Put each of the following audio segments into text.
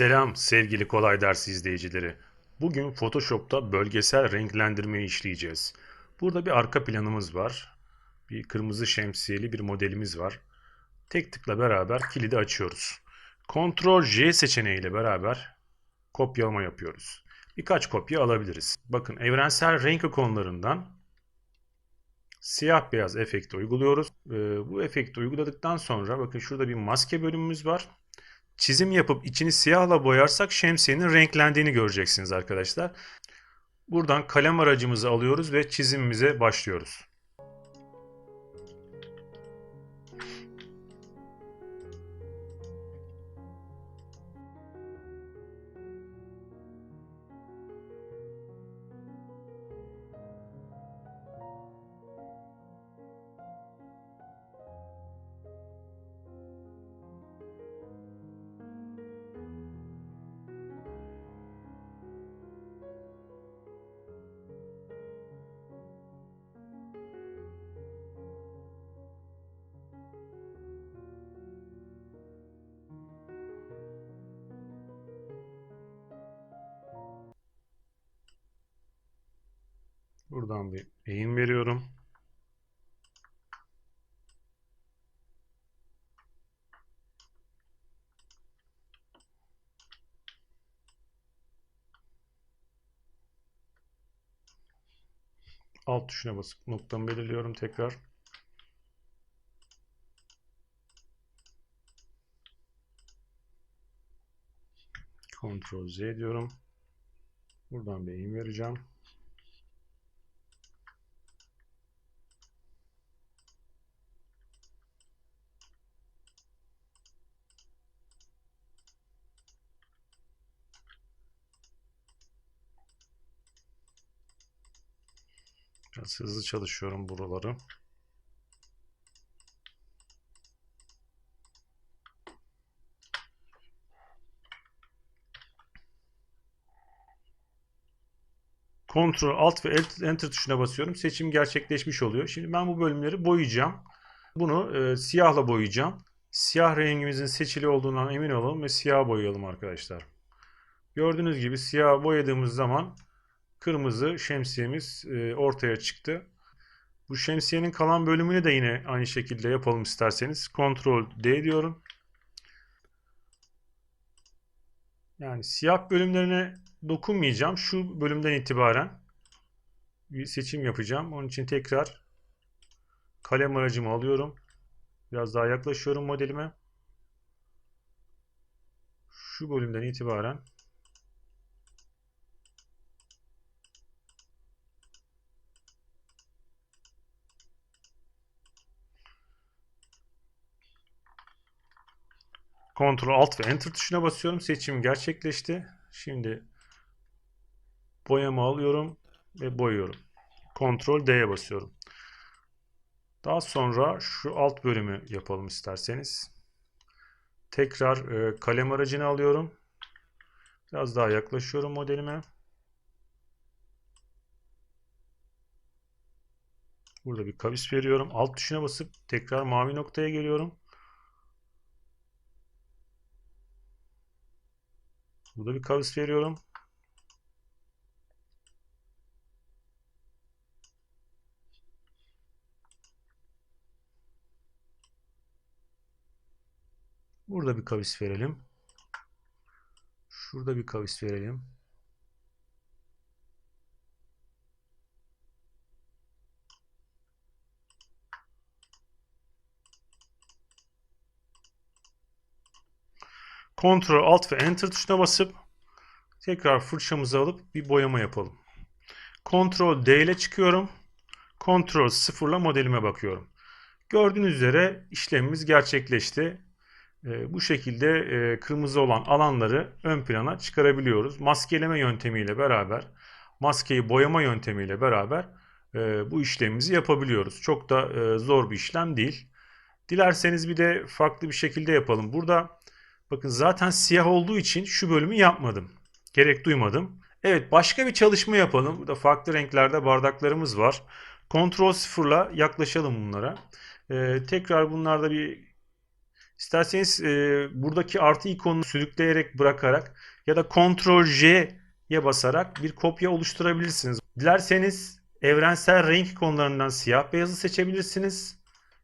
Selam sevgili kolay ders izleyicileri. Bugün Photoshop'ta bölgesel renklendirmeyi işleyeceğiz. Burada bir arka planımız var. Bir kırmızı şemsiyeli bir modelimiz var. Tek tıkla beraber kilidi açıyoruz. Ctrl J seçeneğiyle beraber kopyalama yapıyoruz. Birkaç kopya alabiliriz. Bakın evrensel renk ikonlarından siyah beyaz efekti uyguluyoruz. Ee, bu efekti uyguladıktan sonra bakın şurada bir maske bölümümüz var çizim yapıp içini siyahla boyarsak şemsiyenin renklendiğini göreceksiniz arkadaşlar. Buradan kalem aracımızı alıyoruz ve çizimimize başlıyoruz. Buradan bir eğim veriyorum. Alt tuşuna basıp noktamı belirliyorum tekrar. Ctrl Z diyorum. Buradan bir eğim vereceğim. Biraz hızlı çalışıyorum buraları. Ctrl Alt ve Enter tuşuna basıyorum. Seçim gerçekleşmiş oluyor. Şimdi ben bu bölümleri boyayacağım. Bunu e, siyahla boyayacağım. Siyah rengimizin seçili olduğundan emin olalım ve siyah boyayalım arkadaşlar. Gördüğünüz gibi siyah boyadığımız zaman kırmızı şemsiyemiz e, ortaya çıktı. Bu şemsiyenin kalan bölümünü de yine aynı şekilde yapalım isterseniz. Ctrl D diyorum. Yani siyah bölümlerine dokunmayacağım. Şu bölümden itibaren bir seçim yapacağım. Onun için tekrar kalem aracımı alıyorum. Biraz daha yaklaşıyorum modelime. Şu bölümden itibaren Ctrl Alt ve Enter tuşuna basıyorum. Seçim gerçekleşti. Şimdi boyama alıyorum ve boyuyorum. Ctrl D'ye basıyorum. Daha sonra şu alt bölümü yapalım isterseniz. Tekrar e, kalem aracını alıyorum. Biraz daha yaklaşıyorum modelime. Burada bir kavis veriyorum. Alt tuşuna basıp tekrar mavi noktaya geliyorum. Burada bir kavis veriyorum. Burada bir kavis verelim. Şurada bir kavis verelim. Ctrl Alt ve Enter tuşuna basıp tekrar fırçamızı alıp bir boyama yapalım. Ctrl D ile çıkıyorum. Ctrl 0 ile modelime bakıyorum. Gördüğünüz üzere işlemimiz gerçekleşti. E, bu şekilde e, kırmızı olan alanları ön plana çıkarabiliyoruz. Maskeleme yöntemiyle beraber, maskeyi boyama yöntemiyle beraber e, bu işlemimizi yapabiliyoruz. Çok da e, zor bir işlem değil. Dilerseniz bir de farklı bir şekilde yapalım. Burada bakın zaten siyah olduğu için şu bölümü yapmadım. Gerek duymadım. Evet başka bir çalışma yapalım. Burada farklı renklerde bardaklarımız var. Ctrl 0 ile yaklaşalım bunlara. Ee, tekrar bunlarda bir İsterseniz e, buradaki artı ikonunu sürükleyerek bırakarak ya da Ctrl J'ye basarak bir kopya oluşturabilirsiniz. Dilerseniz evrensel renk ikonlarından siyah beyazı seçebilirsiniz.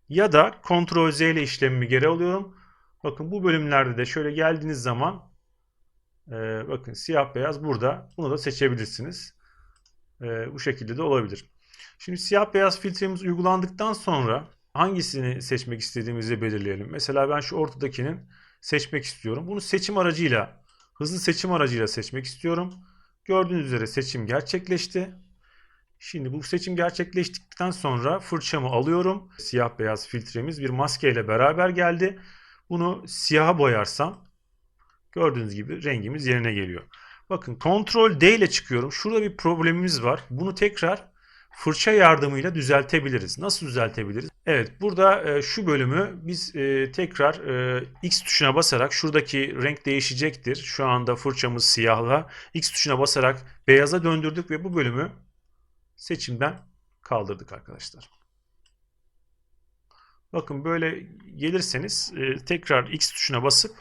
Ya da Ctrl Z ile işlemimi geri alıyorum. Bakın bu bölümlerde de şöyle geldiğiniz zaman e, bakın siyah beyaz burada. Bunu da seçebilirsiniz. E, bu şekilde de olabilir. Şimdi siyah beyaz filtremiz uygulandıktan sonra hangisini seçmek istediğimizi belirleyelim. Mesela ben şu ortadakinin seçmek istiyorum. Bunu seçim aracıyla, hızlı seçim aracıyla seçmek istiyorum. Gördüğünüz üzere seçim gerçekleşti. Şimdi bu seçim gerçekleştikten sonra fırçamı alıyorum. Siyah beyaz filtremiz bir maskeyle beraber geldi. Bunu siyaha boyarsam gördüğünüz gibi rengimiz yerine geliyor. Bakın Ctrl D ile çıkıyorum. Şurada bir problemimiz var. Bunu tekrar fırça yardımıyla düzeltebiliriz. Nasıl düzeltebiliriz? Evet burada e, şu bölümü biz e, tekrar e, X tuşuna basarak şuradaki renk değişecektir. Şu anda fırçamız siyahla X tuşuna basarak beyaza döndürdük ve bu bölümü seçimden kaldırdık arkadaşlar. Bakın böyle gelirseniz e, tekrar X tuşuna basıp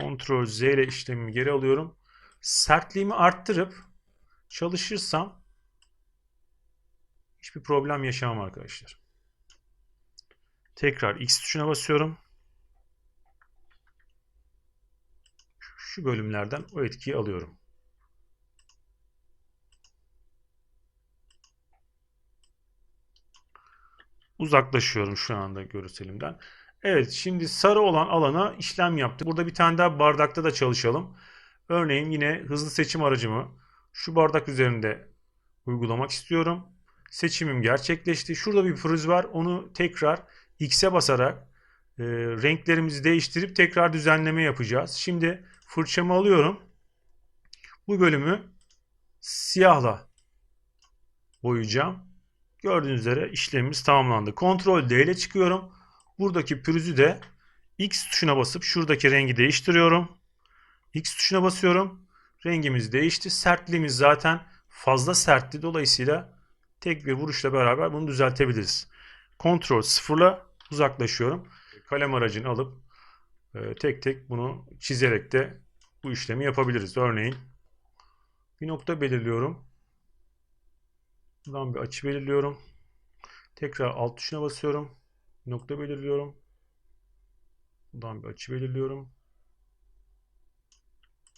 Ctrl Z ile işlemimi geri alıyorum. Sertliğimi arttırıp çalışırsam hiçbir problem yaşamam arkadaşlar. Tekrar X tuşuna basıyorum. Şu bölümlerden o etkiyi alıyorum. Uzaklaşıyorum şu anda görselimden. Evet şimdi sarı olan alana işlem yaptık. Burada bir tane daha bardakta da çalışalım. Örneğin yine hızlı seçim aracımı şu bardak üzerinde uygulamak istiyorum. Seçimim gerçekleşti. Şurada bir pürüz var. Onu tekrar X'e basarak e, renklerimizi değiştirip tekrar düzenleme yapacağız. Şimdi fırçamı alıyorum. Bu bölümü siyahla boyayacağım. Gördüğünüz üzere işlemimiz tamamlandı. Ctrl D ile çıkıyorum. Buradaki pürüzü de X tuşuna basıp şuradaki rengi değiştiriyorum. X tuşuna basıyorum. Rengimiz değişti. Sertliğimiz zaten fazla sertti. Dolayısıyla tek bir vuruşla beraber bunu düzeltebiliriz. Ctrl sıfırla uzaklaşıyorum. Kalem aracını alıp e, tek tek bunu çizerek de bu işlemi yapabiliriz. Örneğin bir nokta belirliyorum. Buradan bir açı belirliyorum. Tekrar alt tuşuna basıyorum. Nokta belirliyorum. Buradan bir açı belirliyorum.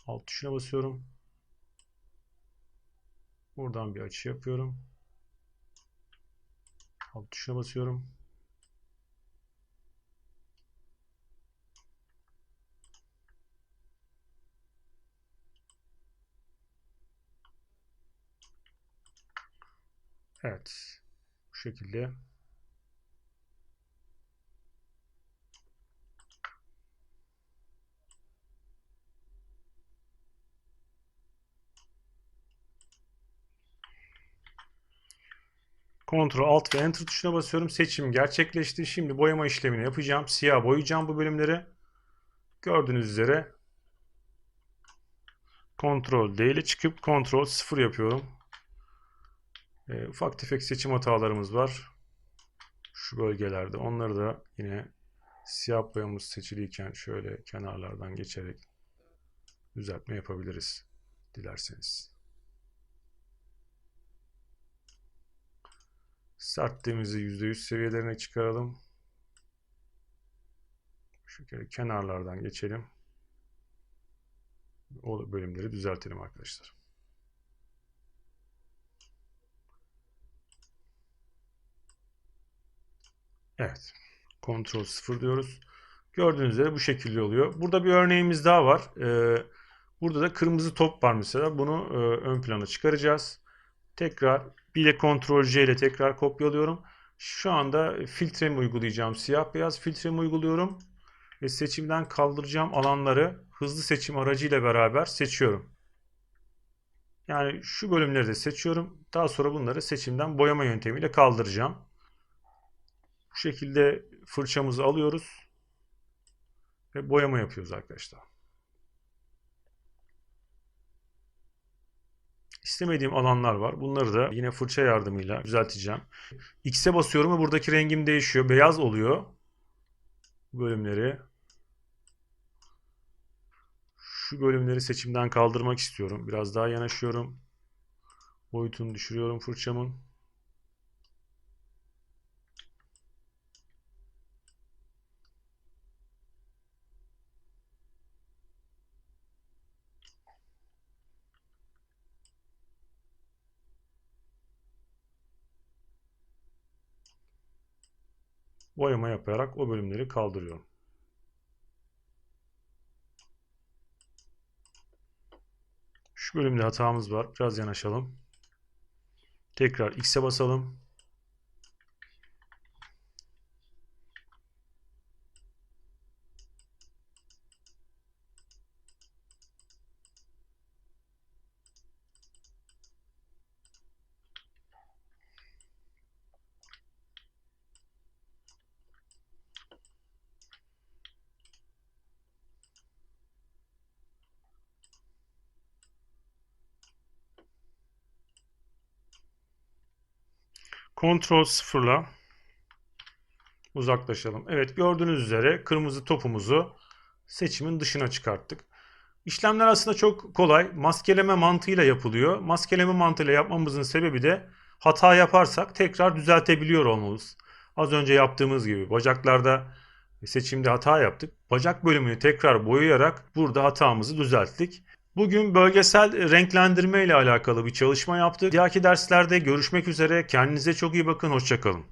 Alt tuşuna basıyorum. Buradan bir açı yapıyorum. Alt tuşuna basıyorum. Evet. Bu şekilde Ctrl Alt ve Enter tuşuna basıyorum. Seçim gerçekleşti. Şimdi boyama işlemini yapacağım. Siyah boyayacağım bu bölümleri. Gördüğünüz üzere Ctrl D ile çıkıp Ctrl 0 yapıyorum. E, ufak tefek seçim hatalarımız var. Şu bölgelerde. Onları da yine siyah boyamız seçiliyken şöyle kenarlardan geçerek düzeltme yapabiliriz. Dilerseniz. Sertliğimizi %100 seviyelerine çıkaralım. Şu kere kenarlardan geçelim. O bölümleri düzeltelim arkadaşlar. Evet. Ctrl 0 diyoruz. Gördüğünüz üzere bu şekilde oluyor. Burada bir örneğimiz daha var. Ee, burada da kırmızı top var mesela. Bunu e, ön plana çıkaracağız. Tekrar bir de Ctrl J ile tekrar kopyalıyorum. Şu anda filtremi uygulayacağım. Siyah beyaz filtremi uyguluyorum. Ve seçimden kaldıracağım alanları hızlı seçim aracıyla beraber seçiyorum. Yani şu bölümleri de seçiyorum. Daha sonra bunları seçimden boyama yöntemiyle kaldıracağım. Bu şekilde fırçamızı alıyoruz. Ve boyama yapıyoruz arkadaşlar. İstemediğim alanlar var. Bunları da yine fırça yardımıyla düzelteceğim. X'e basıyorum ve buradaki rengim değişiyor. Beyaz oluyor. Bu bölümleri şu bölümleri seçimden kaldırmak istiyorum. Biraz daha yanaşıyorum. Boyutunu düşürüyorum fırçamın. Boyama yaparak o bölümleri kaldırıyorum. Şu bölümde hatamız var. Biraz yanaşalım. Tekrar X'e basalım. Ctrl sıfırla uzaklaşalım. Evet gördüğünüz üzere kırmızı topumuzu seçimin dışına çıkarttık. İşlemler aslında çok kolay. Maskeleme mantığıyla yapılıyor. Maskeleme mantığıyla yapmamızın sebebi de hata yaparsak tekrar düzeltebiliyor olmamız. Az önce yaptığımız gibi bacaklarda seçimde hata yaptık. Bacak bölümünü tekrar boyayarak burada hatamızı düzelttik. Bugün bölgesel renklendirme ile alakalı bir çalışma yaptık. Diğerki derslerde görüşmek üzere. Kendinize çok iyi bakın. Hoşçakalın.